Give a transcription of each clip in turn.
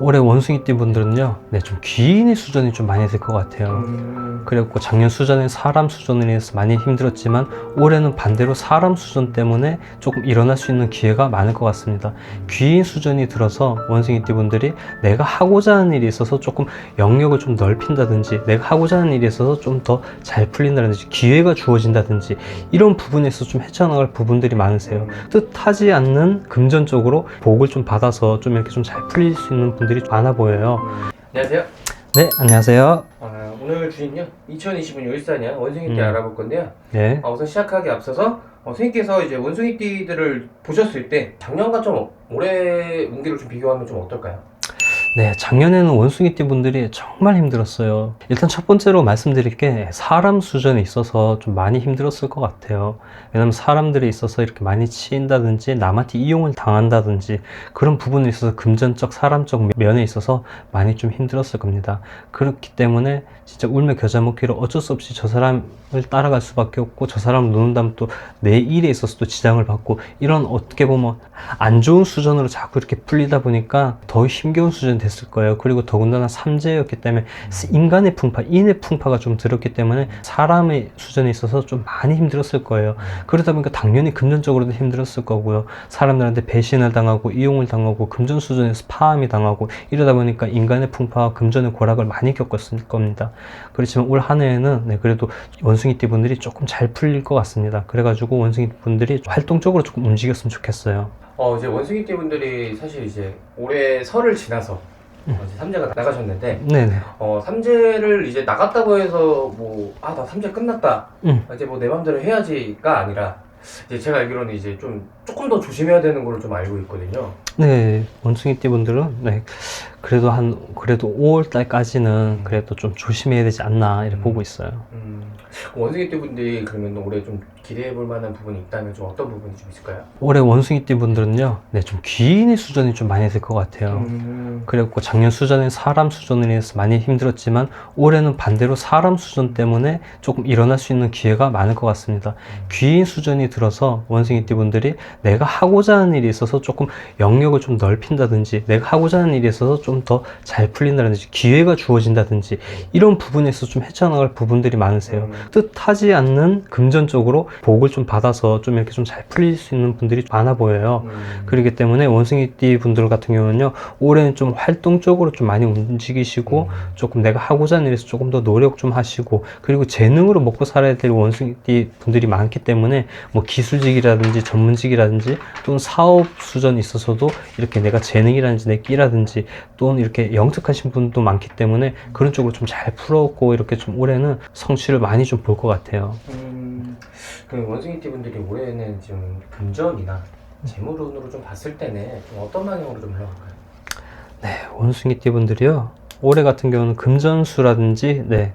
올해 원숭이띠 분들은요, 네, 좀 귀인의 수전이 좀 많이 될 것 같아요. 음, 그리고 작년 수전에 사람 수전으로 인해서 많이 힘들었지만 올해는 반대로 사람 수전 때문에 조금 일어날 수 있는 기회가 많을 것 같습니다. 귀인 수전이 들어서 원숭이띠 분들이 내가 하고자 하는 일이 있어서 조금 영역을 좀 넓힌다든지 내가 하고자 하는 일이 있어서 좀 더 잘 풀린다든지 기회가 주어진다든지 이런 부분에서 좀 헤쳐나갈 부분들이 많으세요. 뜻하지 않는 금전적으로 복을 좀 받아서 좀 이렇게 좀 잘 풀릴 수 있는 분 들이 많아 보여요. 안녕하세요. 네, 안녕하세요. 아, 오늘 주인요 2025년 일사년 원숭이띠 음. 알아볼 건데요. 네. 아, 우선 시작하기 앞서서 어, 선생님께서 이제 원숭이띠들을 보셨을 때 작년과 좀 올해 운기를 좀 비교하면 좀 어떨까요? 네, 작년에는 원숭이띠 분들이 정말 힘들었어요. 일단 첫 번째로 말씀드릴 게 사람 수전에 있어서 좀 많이 힘들었을 것 같아요. 왜냐면 사람들이 있어서 이렇게 많이 치인다든지 남한테 이용을 당한다든지 그런 부분에 있어서 금전적, 사람적 면에 있어서 많이 좀 힘들었을 겁니다. 그렇기 때문에 진짜 울며 겨자 먹기로 어쩔 수 없이 저 사람을 따라갈 수밖에 없고 저 사람을 놓는다면 또 내 일에 있어서 또 지장을 받고 이런 어떻게 보면 안 좋은 수전으로 자꾸 이렇게 풀리다 보니까 더 힘겨운 수전이 됐을 거예요. 그리고 더군다나 삼재였기 때문에 인간의 풍파, 인의 풍파가 좀 들었기 때문에 사람의 수전에 있어서 좀 많이 힘들었을 거예요. 그러다 보니까 당연히 금전적으로도 힘들었을 거고요. 사람들한테 배신을 당하고 이용을 당하고 금전 수준에서 파함이 당하고 이러다 보니까 인간의 풍파와 금전의 고락을 많이 겪었을 겁니다. 그렇지만 올 한 해에는 네, 그래도 원숭이띠 분들이 조금 잘 풀릴 것 같습니다. 그래가지고 원숭이 분들이 활동적으로 조금 움직였으면 좋겠어요. 어 이제 원숭이띠 분들이 사실 이제 올해 설을 지나서 음. 어, 이제 삼재가 나가셨는데 네네. 어 삼재를 이제 나갔다고 해서 뭐 아 나 삼재 끝났다 음. 이제 뭐내 맘대로 해야지가 아니라 이제 제가 알기로는 이제 좀 조금 더 조심해야 되는 걸로 좀 알고 있거든요. 네, 원숭이 띠 분들은 네, 그래도 한 그래도 5월 달까지는 그래도 좀 조심해야 되지 않나 이렇게 음. 보고 있어요. 음, 원숭이 띠 분들이 그러면 올해 좀 기대해 볼 만한 부분이 있다면 좀 어떤 부분이 좀 있을까요? 올해 원숭이 띠 분들은요, 네, 좀 귀인의 수전이 좀 많이 될 것 같아요. 음, 그래갖고 작년 수전에 사람 수전으로 인해서 많이 힘들었지만 올해는 반대로 사람 수전 때문에 조금 일어날 수 있는 기회가 많을 것 같습니다. 귀인 수전이 들어서 원숭이 띠 분들이 내가 하고자 하는 일이 있어서 조금 영역을 좀 넓힌다든지 내가 하고자 하는 일이 있어서 좀 더 잘 풀린다든지 기회가 주어진다든지 이런 부분에서 좀 헤쳐나갈 부분들이 많으세요. 음, 뜻하지 않는 금전적으로 복을 좀 받아서 좀 이렇게 좀 잘 풀릴 수 있는 분들이 많아 보여요. 음, 그렇기 때문에 원숭이띠 분들 같은 경우는요 올해는 좀 활동적으로 좀 많이 움직이시고 조금 내가 하고자 하는 일에서 조금 더 노력 좀 하시고 그리고 재능으로 먹고 살아야 될 원숭이띠 분들이 많기 때문에 뭐 기술직이라든지 전문직이라든지 또는 사업 수전이 있어서도 이렇게 내가 재능이라든지 내 끼라든지 또는 이렇게 영특하신 분도 많기 때문에 그런 쪽으로 좀 잘 풀었고 이렇게 좀 올해는 성취를 많이 좀 볼 것 같아요. 음, 그 원숭이띠 분들이 올해는 좀 금전이나 재물운으로 좀 봤을 때는 좀 어떤 방향으로 좀 흘러갈까요? 네, 원숭이띠 분들이요. 올해 같은 경우는 금전수라든지, 네,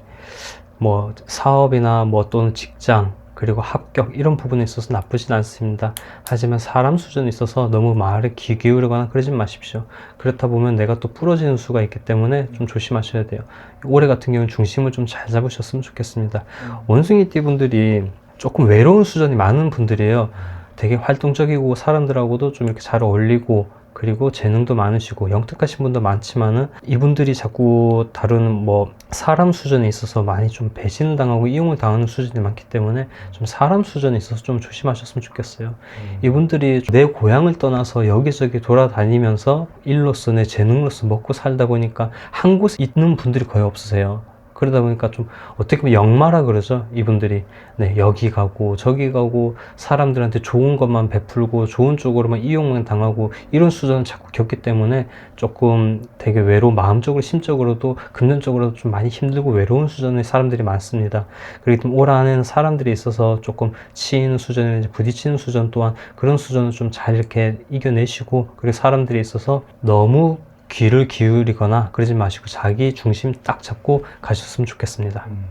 뭐, 사업이나 뭐 또는 직장, 그리고 합격, 이런 부분에 있어서 나쁘진 않습니다. 하지만 사람 수준에 있어서 너무 말에 귀 기울이거나 그러진 마십시오. 그렇다 보면 내가 또 부러지는 수가 있기 때문에 좀 조심하셔야 돼요. 올해 같은 경우는 중심을 좀 잘 잡으셨으면 좋겠습니다. 원숭이띠 분들이 조금 외로운 수준이 많은 분들이에요. 되게 활동적이고 사람들하고도 좀 이렇게 잘 어울리고 그리고 재능도 많으시고 영특하신 분도 많지만은 이분들이 자꾸 다루는 뭐 사람 수준에 있어서 많이 좀 배신을 당하고 이용을 당하는 수준이 많기 때문에 좀 사람 수준에 있어서 좀 조심하셨으면 좋겠어요. 음, 이분들이 내 고향을 떠나서 여기저기 돌아다니면서 일로서 내 재능으로서 먹고 살다 보니까 한 곳에 있는 분들이 거의 없으세요. 그러다 보니까 좀 어떻게 보면 역마라 그러죠. 이분들이 네 여기 가고 저기 가고 사람들한테 좋은 것만 베풀고 좋은 쪽으로만 이용만 당하고 이런 수준을 자꾸 겪기 때문에 조금 되게 외로 마음적으로 심적으로도 금전적으로도 좀 많이 힘들고 외로운 수준의 사람들이 많습니다. 그렇기 올 한해는 사람들이 있어서 조금 치이는 수준에 부딪히는 수준 또한 그런 수준을 좀 잘 이렇게 이겨내시고 그리고 사람들이 있어서 너무 귀를 기울이거나 그러지 마시고 자기 중심 딱 잡고 가셨으면 좋겠습니다. 음.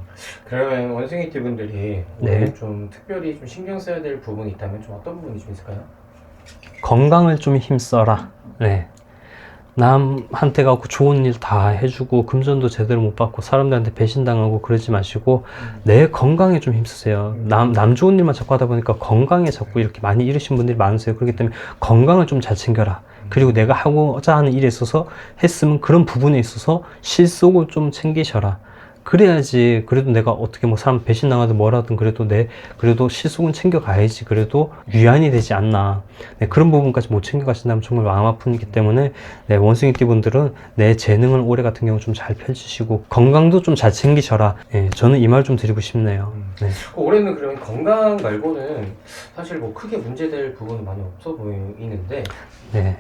그러면 원숭이띠 분들이 네. 좀 특별히 좀 신경 써야 될 부분이 있다면 좀 어떤 부분이 좀 있을까요? 건강을 좀 힘써라. 네. 남한테 가고 좋은 일 다 해주고 금전도 제대로 못 받고 사람들한테 배신당하고 그러지 마시고 내 건강에 좀 힘쓰세요. 남, 남 좋은 일만 자꾸 하다 보니까 건강에 자꾸 이렇게 많이 잃으신 분들이 많으세요. 그렇기 때문에 건강을 좀 잘 챙겨라. 그리고 내가 하고자 하는 일에 있어서 했으면 그런 부분에 있어서 실속을 좀 챙기셔라. 그래야지 그래도 내가 어떻게 뭐 사람 배신 당하든 뭐라든 그래도 내 그래도 실속은 챙겨가야지 그래도 위안이 되지 않나 네, 그런 부분까지 못 챙겨가신다면 정말 마음 아픈이기 때문에 네, 원숭이 띠 분들은 내 재능을 올해 같은 경우 좀 잘 펼치시고 건강도 좀 잘 챙기셔라 예, 저는 이 말 좀 드리고 싶네요 네. 그 올해는 그러면 건강 말고는 사실 뭐 크게 문제될 부분은 많이 없어 보이는데 네.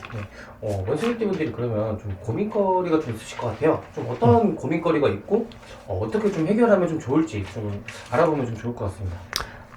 어, 원숭이 띠 분들이 그러면 좀 고민거리가 좀 있으실 것 같아요. 좀 어떤 고민거리가 있고 어, 어떻게 좀 해결하면 좀 좋을지 좀 알아보면 좀 좋을 것 같습니다.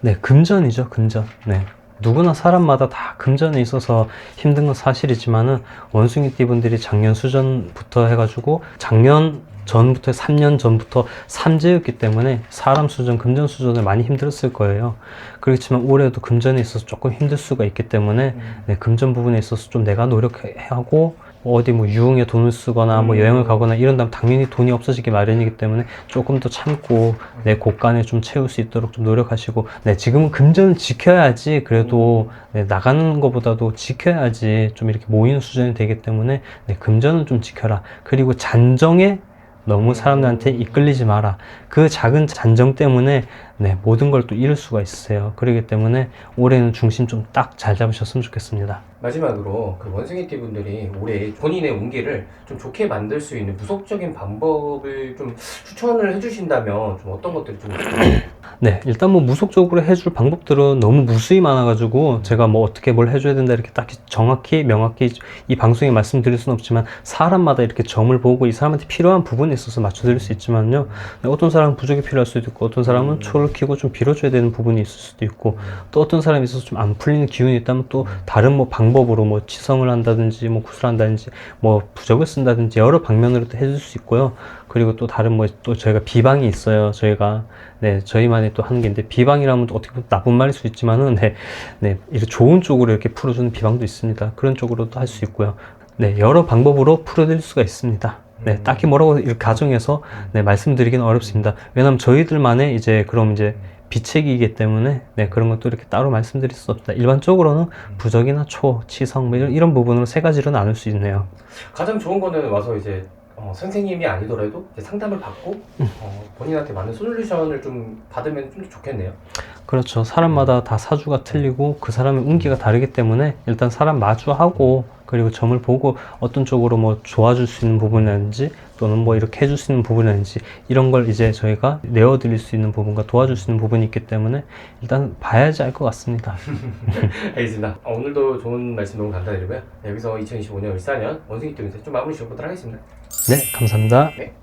네, 금전이죠, 금전. 네. 누구나 사람마다 다 금전에 있어서 힘든 건 사실이지만은 원숭이 띠 분들이 작년 수전부터 해가지고 작년 전부터 3년 전부터 삼재였기 때문에 사람 수전, 금전 수전을 많이 힘들었을 거예요. 그렇지만 올해도 금전에 있어서 조금 힘들 수가 있기 때문에 네, 금전 부분에 있어서 좀 내가 노력하고 뭐 어디 뭐 유흥에 돈을 쓰거나 뭐 음. 여행을 가거나 이런다면 당연히 돈이 없어지기 마련이기 때문에 조금 더 참고 내 곳간에 좀 채울 수 있도록 좀 노력하시고 네 지금은 금전을 지켜야지 그래도 네, 나가는 것보다도 지켜야지 좀 이렇게 모이는 수준이 되기 때문에 네, 금전은 좀 지켜라 그리고 잔정에 너무 사람들한테 이끌리지 마라. 그 작은 잔정 때문에 네, 모든 걸 또 잃을 수가 있어요. 그렇기 때문에 올해는 중심 좀 딱 잘 잡으셨으면 좋겠습니다. 마지막으로 그 원숭이띠 분들이 올해 본인의 운기를 좀 좋게 만들 수 있는 무속적인 방법을 좀 추천을 해주신다면 좀 어떤 것들이 좀 네, 일단 뭐 무속적으로 해줄 방법들은 너무 무수히 많아가지고 제가 뭐 어떻게 뭘 해줘야 된다 이렇게 딱히 정확히 명확히 이 방송에 말씀드릴 수는 없지만 사람마다 이렇게 점을 보고 이 사람한테 필요한 부분에 있어서 맞춰드릴 수 있지만요. 네, 어떤 사람은 부족이 필요할 수도 있고 어떤 사람은 초를 키고 좀 빌어줘야 되는 부분이 있을 수도 있고 또 어떤 사람이 있어서 좀 안 풀리는 기운이 있다면 또 다른 뭐 방법으로 뭐 치성을 한다든지 뭐 구슬한다든지 뭐 부적을 쓴다든지 여러 방면으로 또 해줄 수 있고요. 그리고 또 다른 뭐 또 저희가 비방이 있어요. 저희가 네 저희만의 또 하는 게 있는데 비방이라면 또 어떻게 보면 나쁜 말일 수 있지만은 네, 네 이렇게 좋은 쪽으로 이렇게 풀어주는 비방도 있습니다. 그런 쪽으로도 할 수 있고요. 네 여러 방법으로 풀어드릴 수가 있습니다. 네 음. 딱히 뭐라고 가정해서 네 말씀드리기는 어렵습니다. 왜냐하면 저희들만의 이제 그럼 이제 비책이기 때문에 네 그런 것도 이렇게 따로 말씀드릴 수 없다. 일반적으로는 부적이나 초, 치성 뭐 이런, 이런 부분으로 세 가지로 나눌 수 있네요. 가장 좋은 거는 와서 이제 어, 선생님이 아니더라도 이제 상담을 받고 어, 본인한테 맞는 솔루션을 좀 받으면 좀 좋겠네요. 그렇죠. 사람마다 다 사주가 틀리고 그 사람의 운기가 다르기 때문에 일단 사람 마주하고 그리고 점을 보고 어떤 쪽으로 뭐 도와줄 수 있는 부분이라든지 또는 뭐 이렇게 해줄 수 있는 부분이라든지 이런 걸 이제 저희가 내어드릴 수 있는 부분과 도와줄 수 있는 부분이 있기 때문에 일단 봐야지 알 것 같습니다. 알겠습니다. 어, 오늘도 좋은 말씀 너무 감사드리고요. 네, 여기서 2025년 14년 원숭이 팀에서 좀 마무리 지어보도록 하겠습니다. 네, 감사합니다. 네.